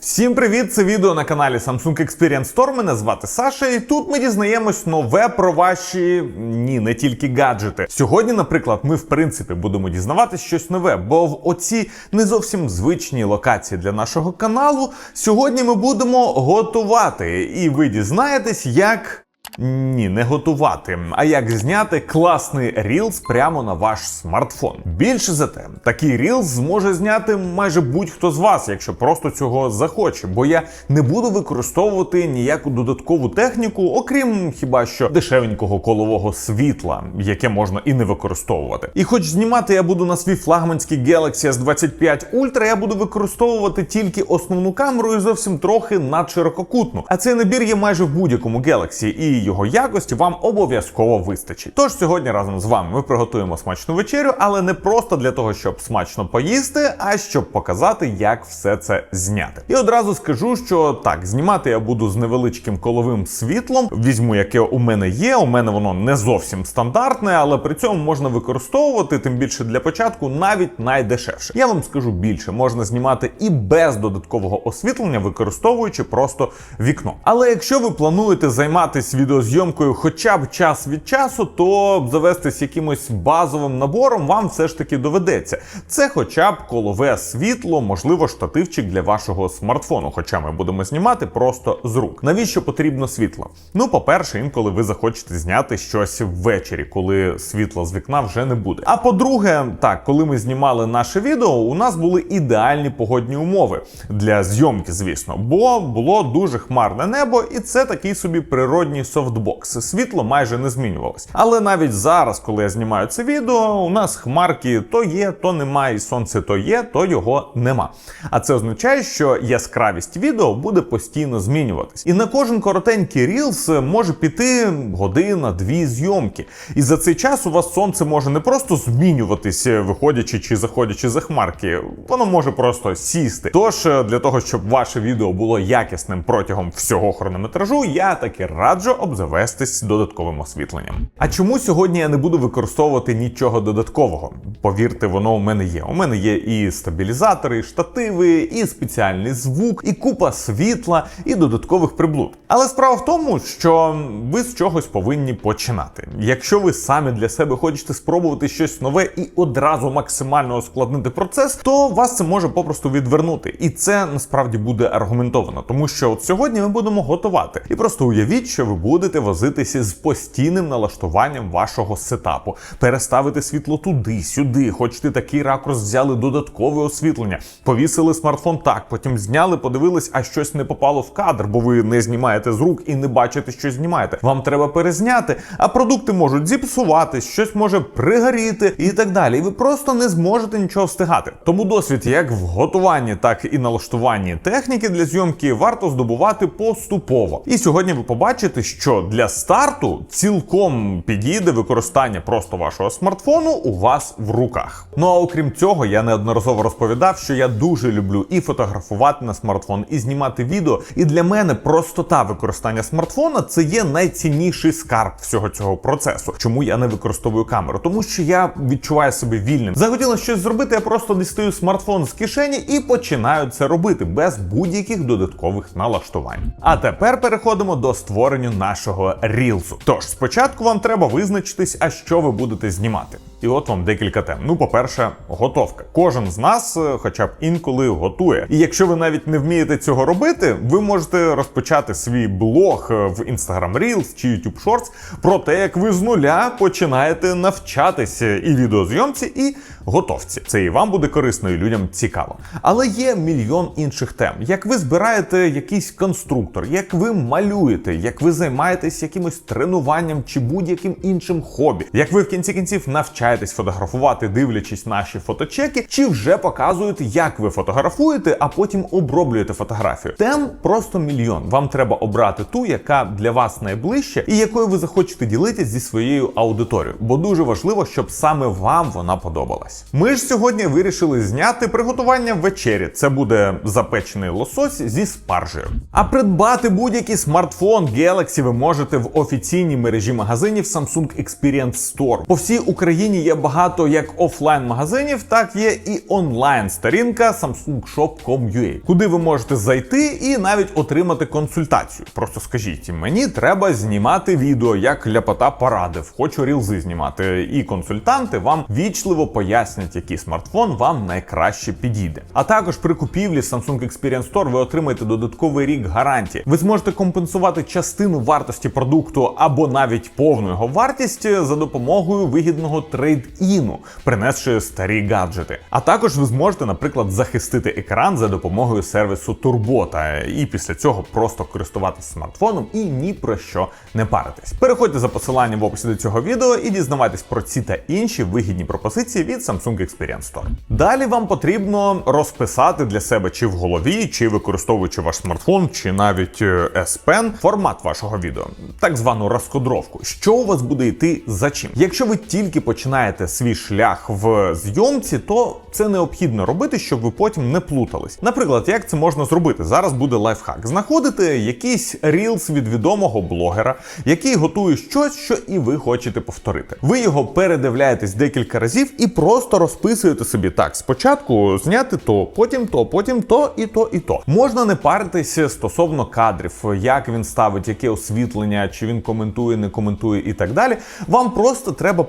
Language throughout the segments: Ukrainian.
Всім привіт! Це відео на каналі Samsung Experience Store. Мене звати Саша, і тут ми дізнаємось нове про ваші ні, не тільки гаджети. Сьогодні, наприклад, ми в принципі будемо дізнаватись щось нове, бо в оці не зовсім звичні локації для нашого каналу. Сьогодні ми будемо готувати, і ви дізнаєтесь, як. Ні, не готувати, а як зняти класний Reels прямо на ваш смартфон. Більше за те, такий Reels зможе зняти майже будь-хто з вас, якщо просто цього захоче. Бо я не буду використовувати ніяку додаткову техніку, окрім хіба що дешевенького колового світла, яке можна і не використовувати. І хоч знімати я буду на свій флагманський Galaxy S25 Ultra, я буду використовувати тільки основну камеру і зовсім трохи надширококутну. А цей набір є майже в будь-якому Galaxy, і його якості вам обов'язково вистачить. Тож сьогодні разом з вами ми приготуємо смачну вечерю, але не просто для того, щоб смачно поїсти, а щоб показати, як все це зняти. І одразу скажу, що так, знімати я буду з невеличким коловим світлом. Візьму, яке у мене є. У мене воно не зовсім стандартне, але при цьому можна використовувати, тим більше для початку, навіть найдешевше. Я вам скажу більше, можна знімати і без додаткового освітлення, використовуючи просто вікно. Але якщо ви плануєте займатися відеозйомкою хоча б час від часу, то завестись якимось базовим набором вам все ж таки доведеться. Це хоча б колове світло, можливо, штативчик для вашого смартфону. Хоча ми будемо знімати просто з рук. Навіщо потрібно світло? Ну, по-перше, інколи ви захочете зняти щось ввечері, коли світла з вікна вже не буде. А по-друге, так, коли ми знімали наше відео, у нас були ідеальні погодні умови для зйомки, звісно, бо було дуже хмарне небо, і це такий собі природній софтбокс. Світло майже не змінювалось. Але навіть зараз, коли я знімаю це відео, у нас хмарки то є, то немає, і сонце то є, то його нема. А це означає, що яскравість відео буде постійно змінюватись. І на кожен коротенький рілс може піти година, дві зйомки. І за цей час у вас сонце може не просто змінюватись, виходячи чи заходячи за хмарки, воно може просто сісти. Тож для того, щоб ваше відео було якісним протягом всього хронометражу, я таки раджу обзавестись додатковим освітленням. А чому сьогодні я не буду використовувати нічого додаткового? Повірте, воно у мене є. У мене є і стабілізатори, і штативи, і спеціальний звук, і купа світла, і додаткових приблуд. Але справа в тому, що ви з чогось повинні починати. Якщо ви самі для себе хочете спробувати щось нове і одразу максимально ускладнити процес, то вас це може попросту відвернути. І це насправді буде аргументовано, тому що от сьогодні ми будемо готувати. І просто уявіть, що ви будете возитися з постійним налаштуванням вашого сетапу, переставити світло туди, сюди. Хочете такий ракурс, взяли додаткове освітлення, повісили смартфон так, потім зняли, подивились, а щось не попало в кадр, бо ви не знімаєте з рук і не бачите, що знімаєте. Вам треба перезняти, а продукти можуть зіпсуватись, щось може пригоріти і так далі. І ви просто не зможете нічого встигати. Тому досвід як в готуванні, так і налаштуванні техніки для зйомки варто здобувати поступово. І сьогодні ви побачите, що для старту цілком підійде використання просто вашого смартфону у вас в руках. Ну а окрім цього, я неодноразово розповідав, що я дуже люблю і фотографувати на смартфон, і знімати відео. І для мене простота використання смартфона це є найцінніший скарб всього цього процесу. Чому я не використовую камеру? Тому що я відчуваю себе вільним. Захотіла щось зробити, я просто дістаю смартфон з кишені і починаю це робити без будь-яких додаткових налаштувань. А тепер переходимо до створення нашого рілзу. Тож спочатку вам треба визначитись, а що ви будете знімати. І от вам декілька тем. Ну, по-перше, готовка. Кожен з нас, е, хоча б інколи, готує. І якщо ви навіть не вмієте цього робити, ви можете розпочати свій блог е, в Instagram Reels чи YouTube Shorts про те, як ви з нуля починаєте навчатися і відеозйомці, і готовці. Це і вам буде корисно, і людям цікаво. Але є мільйон інших тем. Як ви збираєте якийсь конструктор, як ви малюєте, як ви займаєтесь якимось тренуванням чи будь-яким іншим хобі, як ви в кінці кінців навчаєтесь фотографувати, дивлячись наші фоточеки, чи вже показуєте, як ви фотографуєте, а потім оброблюєте фотографію. Тем просто мільйон. Вам треба обрати ту, яка для вас найближча, і якою ви захочете ділитись зі своєю аудиторією. Бо дуже важливо, щоб саме вам вона подобалась. Ми ж сьогодні вирішили зняти приготування вечері. Це буде запечений лосось зі спаржею. А придбати будь-який смартфон Galaxy ви можете в офіційній мережі магазинів Samsung Experience Store. По всій Україні є багато як офлайн магазинів, так є і онлайн сторінка samsungshop.com.ua, куди ви можете зайти і навіть отримати консультацію. Просто скажіть, мені треба знімати відео, як ляпота порадив, хочу рілзи знімати. І консультанти вам вічливо пояснять, який смартфон вам найкраще підійде. А також при купівлі Samsung Experience Store ви отримаєте додатковий рік гарантії. Ви зможете компенсувати частину вартості продукту або навіть повну його вартість за допомогою вигідного трейд-іну, принесши старі гаджети. А також ви зможете, наприклад, захистити екран за допомогою сервісу Турбота, і після цього просто користуватися смартфоном і ні про що не паритись. Переходьте за посиланням в описі до цього відео і дізнавайтесь про ці та інші вигідні пропозиції від Samsung Experience Store. Далі вам потрібно розписати для себе чи в голові, чи використовуючи ваш смартфон, чи навіть е, S Pen, формат вашого відео, так звану розкодровку. Що у вас буде йти за чим? Якщо ви тільки починаєте свій шлях в зйомці, то це необхідно робити, щоб ви потім не плутались. Наприклад, як це можна зробити? Зараз буде лайфхак. Знаходите якийсь рілс від відомого блогера, який готує щось, що і ви хочете повторити. Ви його передивляєтесь декілька разів і просто розписуєте собі так: спочатку зняти то, потім то, потім то і то, і то. Можна не паритися стосовно кадрів, як він ставить, яке освітлення, чи він коментує, не коментує і так далі. Вам просто треба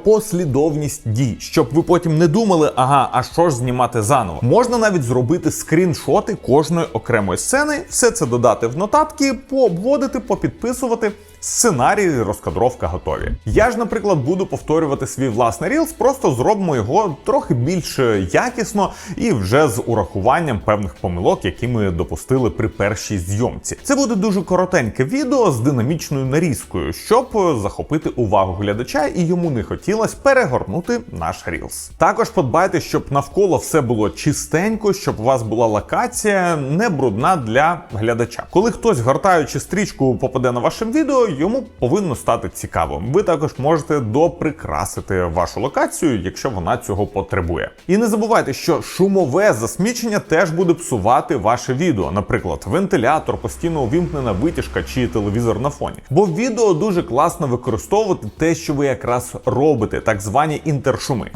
послідовність дій, щоб ви потім не думали, ага, а що ж знімати заново. Можна навіть зробити скріншоти кожної окремої сцени, все це додати в нотатки, пообводити, попідписувати. Сценарій, розкадровка готові. Я ж, наприклад, буду повторювати свій власний рілс, просто зробимо його трохи більш якісно і вже з урахуванням певних помилок, які ми допустили при першій зйомці. Це буде дуже коротеньке відео з динамічною нарізкою, щоб захопити увагу глядача і йому не хотілося перегорнути наш рілс. Також подбайте, щоб навколо все було чистенько, щоб у вас була локація не брудна для глядача. Коли хтось, гортаючи стрічку, попаде на ваше відео йому повинно стати цікаво. Ви також можете доприкрасити вашу локацію, якщо вона цього потребує. І не забувайте, що шумове засмічення теж буде псувати ваше відео, наприклад, вентилятор, постійно увімкнена витяжка чи телевізор на фоні. Бо в відео дуже класно використовувати те, що ви якраз робите, так звані інтершуми.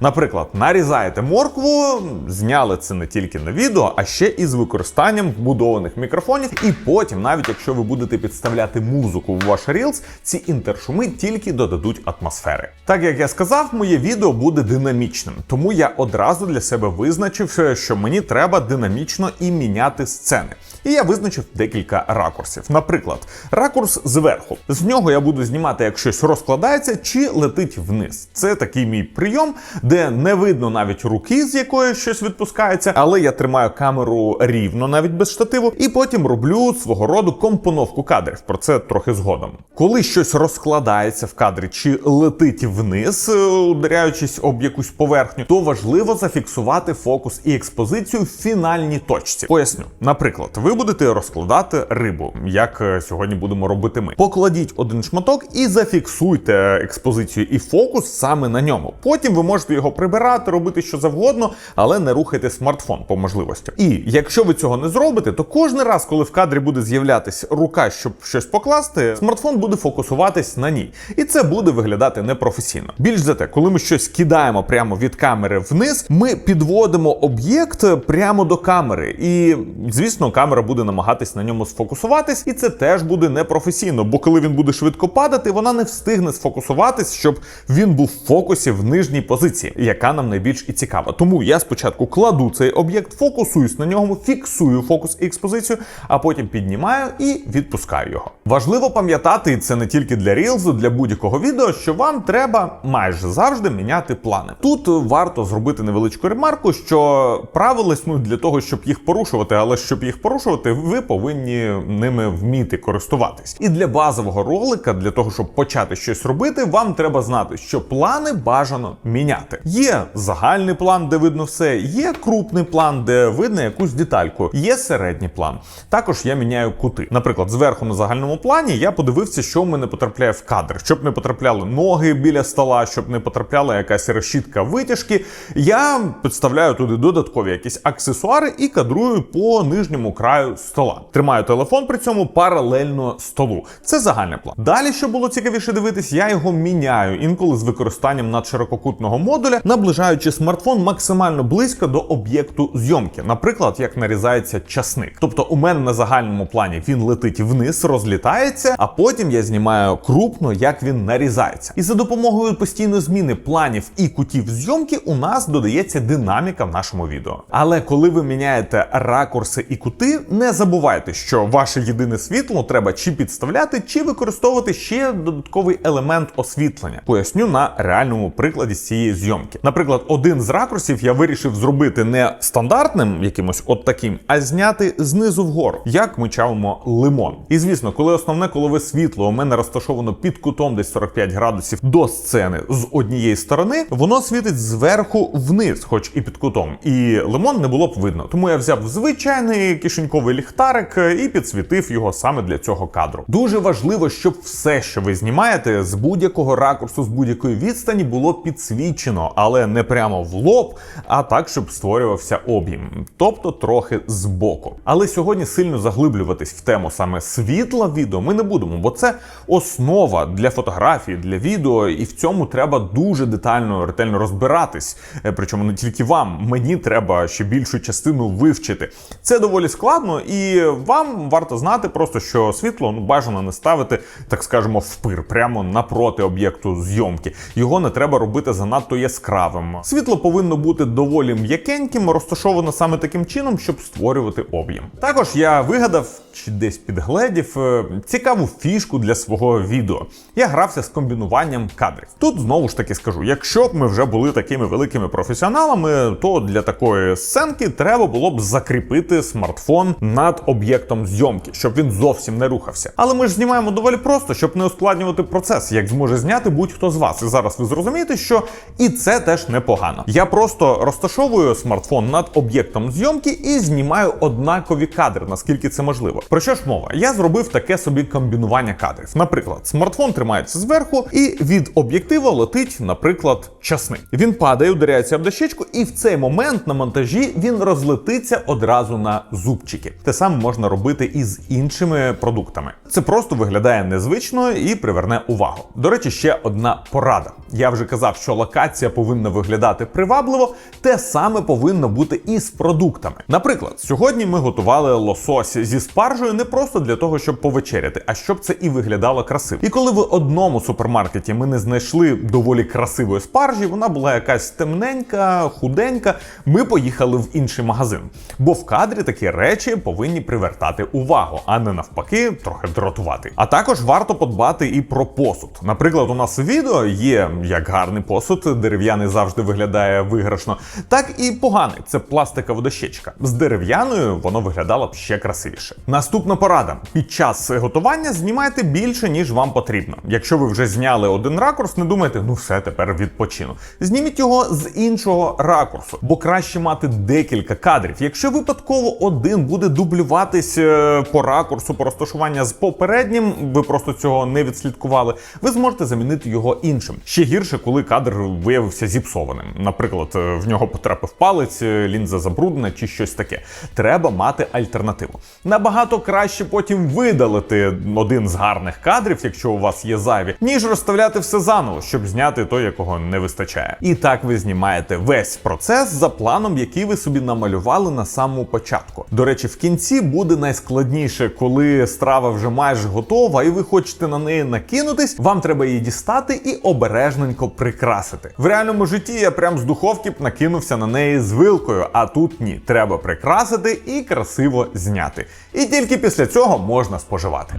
Наприклад, нарізаєте моркву, зняли це не тільки на відео, а ще і з використанням вбудованих мікрофонів. І потім, навіть якщо ви будете підставляти музику в ваш Reels, ці інтершуми тільки додадуть атмосфери. Так як я сказав, моє відео буде динамічним, тому я одразу для себе визначив, що мені треба динамічно і міняти сцени. І я визначив декілька ракурсів. Наприклад, ракурс зверху. З нього я буду знімати, як щось розкладається чи летить вниз. Це такий мій прийом, де не видно навіть руки, з якої щось відпускається, але я тримаю камеру рівно, навіть без штативу, і потім роблю свого роду компоновку кадрів. Про це трохи згодом. Коли щось розкладається в кадрі чи летить вниз, е, ударяючись об якусь поверхню, то важливо зафіксувати фокус і експозицію в фінальній точці. Поясню, наприклад, ви будете розкладати рибу, як е, сьогодні будемо робити ми. Покладіть один шматок і зафіксуйте експозицію і фокус саме на ньому. Потім ви можете його прибирати, робити що завгодно, але не рухайте смартфон по можливості. І якщо ви цього не зробите, то кожен раз, коли в кадрі буде з'являтись рука, щоб щось покласти, смартфон буде фокусуватись на ній, і це буде виглядати непрофесійно. Більш за те, коли ми щось кидаємо прямо від камери вниз, ми підводимо об'єкт прямо до камери, і звісно, камера буде намагатись на ньому сфокусуватись, і це теж буде непрофесійно, бо коли він буде швидко падати, вона не встигне сфокусуватись, щоб він був в фокусі в нижній позиції, яка нам найбільш і цікава. Тому я спочатку кладу цей об'єкт, фокусуюсь на ньому, фіксую фокус і експозицію, а потім піднімаю і відпускаю його. Важливо пам'ятати, і це не тільки для рілзу, для будь-якого відео, що вам треба майже завжди міняти плани. Тут варто зробити невеличку ремарку, що правила існують для того, щоб їх порушувати, але щоб їх порушувати. Створювати, ви повинні ними вміти користуватись. І для базового ролика, для того, щоб почати щось робити, вам треба знати, що плани бажано міняти. Є загальний план, де видно все, є крупний план, де видно якусь детальку, є середній план. Також я міняю кути. Наприклад, зверху на загальному плані я подивився, що в мене потрапляє в кадр, щоб не потрапляли ноги біля стола, щоб не потрапляла якась решітка витяжки. Я підставляю туди додаткові якісь аксесуари і кадрую по нижньому краю стола. Тримаю телефон при цьому паралельно столу. Це загальний план. Далі, що було цікавіше дивитись, я його міняю інколи з використанням надширококутного модуля, наближаючи смартфон максимально близько до об'єкту зйомки. Наприклад, як нарізається часник. Тобто, у мене на загальному плані він летить вниз, розлітається, а потім я знімаю крупно, як він нарізається. І за допомогою постійної зміни планів і кутів зйомки у нас додається динаміка в нашому відео. Але коли ви міняєте ракурси і кути, не забувайте, що ваше єдине світло треба чи підставляти, чи використовувати ще додатковий елемент освітлення. Поясню на реальному прикладі з цієї зйомки. Наприклад, один з ракурсів я вирішив зробити не стандартним, якимось от таким, а зняти знизу вгору, як ми чавимо лимон. І звісно, коли основне колове світло у мене розташовано під кутом десь 45 градусів до сцени з однієї сторони, воно світить зверху вниз, хоч і під кутом. І лимон не було б видно. Тому я взяв звичайний кишеньковий ліхтарик і підсвітив його саме для цього кадру. Дуже важливо, щоб все, що ви знімаєте, з будь-якого ракурсу, з будь-якої відстані було підсвічено, але не прямо в лоб, а так, щоб створювався об'єм, тобто трохи збоку. Але сьогодні сильно заглиблюватись в тему саме світла відео ми не будемо, бо це основа для фотографії, для відео, і в цьому треба дуже детально, ретельно розбиратись. Е, Причому не тільки вам, мені треба ще більшу частину вивчити. Це доволі складно, і вам варто знати просто, що світло ну бажано не ставити, так скажемо, впир прямо напроти об'єкту зйомки. Його не треба робити занадто яскравим. Світло повинно бути доволі м'якеньким, розташовано саме таким чином, щоб створювати об'єм. Також я вигадав чи десь підгледів е, цікаву фішку для свого відео. Я грався з комбінуванням кадрів. Тут знову ж таки скажу: якщо б ми вже були такими великими професіоналами, то для такої сценки треба було б закріпити смартфон над об'єктом зйомки, щоб він зовсім не рухався. Але ми ж знімаємо доволі просто, щоб не ускладнювати процес, як зможе зняти будь-хто з вас. І зараз ви зрозумієте, що і це теж непогано. Я просто розташовую смартфон над об'єктом зйомки і знімаю однакові кадри, наскільки це можливо. Про що ж мова? Я зробив таке собі комбінування кадрів. Наприклад, смартфон тримається зверху, і від об'єктива летить, наприклад, часник. Він падає, ударяється об дощечку, і в цей момент на монтажі він розлетиться одразу на зубчики. Те саме можна робити і з іншими продуктами. Це просто виглядає незвично і приверне увагу. До речі, ще одна порада. Я вже казав, що локація повинна виглядати привабливо, те саме повинно бути і з продуктами. Наприклад, сьогодні ми готували лосось зі спаржею не просто для того, щоб повечеряти, а щоб це і виглядало красиво. І коли в одному супермаркеті ми не знайшли доволі красивої спаржі, вона була якась темненька, худенька. Ми поїхали в інший магазин. Бо в кадрі такі речі повинні привертати увагу, а не навпаки, трохи дратувати. А також варто подбати і про посуд. Наприклад, у нас у відео є як гарний посуд, дерев'яний завжди виглядає виграшно, так і поганий це пластикова дощечка. З дерев'яною воно виглядало б ще красивіше. Наступна порада: під час готування знімайте більше, ніж вам потрібно. Якщо ви вже зняли один ракурс, не думайте, ну все тепер відпочину. Зніміть його з іншого ракурсу, бо краще мати декілька кадрів. Якщо випадково один буде дублюватись е, по ракурсу, по розташування з попереднім, ви просто цього не відслідкували. Ви зможете замінити його іншим. Ще гірше, коли кадр виявився зіпсованим. Наприклад, е, в нього потрапив палець, е, лінза забруднена чи щось таке. Треба мати альтернативу. Набагато краще потім видалити один з гарних кадрів, якщо у вас є зайві, ніж розставляти все заново, щоб зняти той, якого не вистачає. І так ви знімаєте весь процес за планом, який ви собі намалювали на самому початку. До речі, в кінці буде найскладніше, коли страва вже майже готова, і ви хочете на неї накинутись. Вам треба її дістати і обережненько прикрасити. В реальному житті я прям з духовки б накинувся на неї з вилкою, а тут ні, треба прикрасити і красиво зняти. І тільки після цього можна споживати.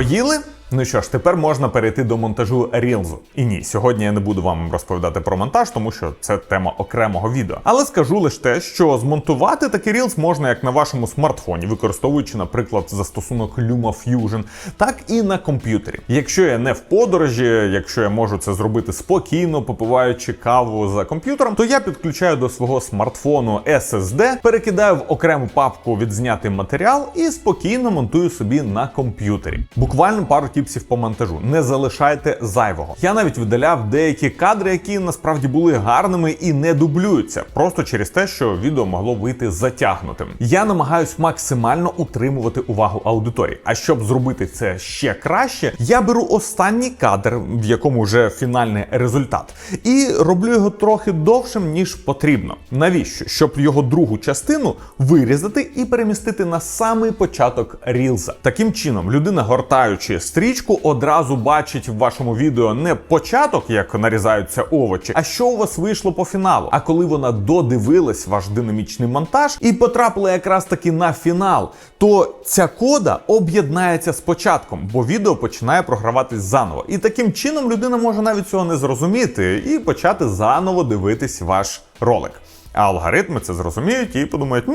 Поїли? Ну що ж, тепер можна перейти до монтажу рілзу. І ні, сьогодні я не буду вам розповідати про монтаж, тому що це тема окремого відео. Але скажу лише те, що змонтувати такий рілз можна як на вашому смартфоні, використовуючи, наприклад, застосунок LumaFusion, так і на комп'ютері. Якщо я не в подорожі, якщо я можу це зробити спокійно, попиваючи каву за комп'ютером, то я підключаю до свого смартфону SSD, перекидаю в окрему папку відзнятий матеріал і спокійно монтую собі на комп'ютері. Буквально пару тіпсів по монтажу. Не залишайте зайвого. Я навіть видаляв деякі кадри, які насправді були гарними і не дублюються, просто через те, що відео могло вийти затягнутим. Я намагаюсь максимально утримувати увагу аудиторії. А щоб зробити це ще краще, я беру останній кадр, в якому вже фінальний результат, і роблю його трохи довшим ніж потрібно. Навіщо? Щоб його другу частину вирізати і перемістити на самий початок рілза. Таким чином, людина, гортаючи стрічку, одразу бачить в вашому відео не початок, як нарізаються овочі, а що у вас вийшло по фіналу. А коли вона додивилась ваш динамічний монтаж і потрапила якраз таки на фінал, то ця кода об'єднається з початком, бо відео починає програватись заново. І таким чином людина може навіть цього не зрозуміти і почати заново дивитись ваш ролик. А алгоритми це зрозуміють і подумають,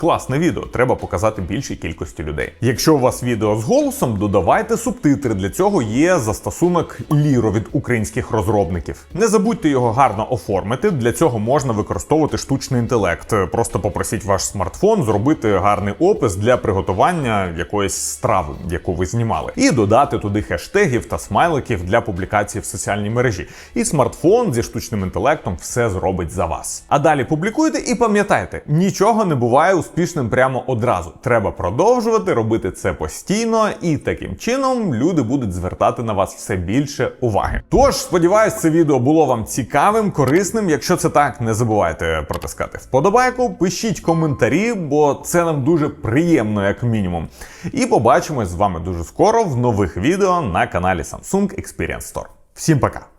класне відео, треба показати більшій кількості людей. Якщо у вас відео з голосом, додавайте субтитри. Для цього є застосунок Ліро від українських розробників. Не забудьте його гарно оформити. Для цього можна використовувати штучний інтелект. Просто попросіть ваш смартфон зробити гарний опис для приготування якоїсь страви, яку ви знімали, і додати туди хештегів та смайликів для публікації в соціальній мережі. І смартфон зі штучним інтелектом все зробить за вас. А далі публікуйте і пам'ятайте, нічого не буває успішним прямо одразу. Треба продовжувати робити це постійно, і таким чином люди будуть звертати на вас все більше уваги. Тож, сподіваюсь, це відео було вам цікавим, корисним. Якщо це так, не забувайте протискати вподобайку, пишіть коментарі, бо це нам дуже приємно, як мінімум. І побачимось з вами дуже скоро в нових відео на каналі Samsung Experience Store. Всім пока!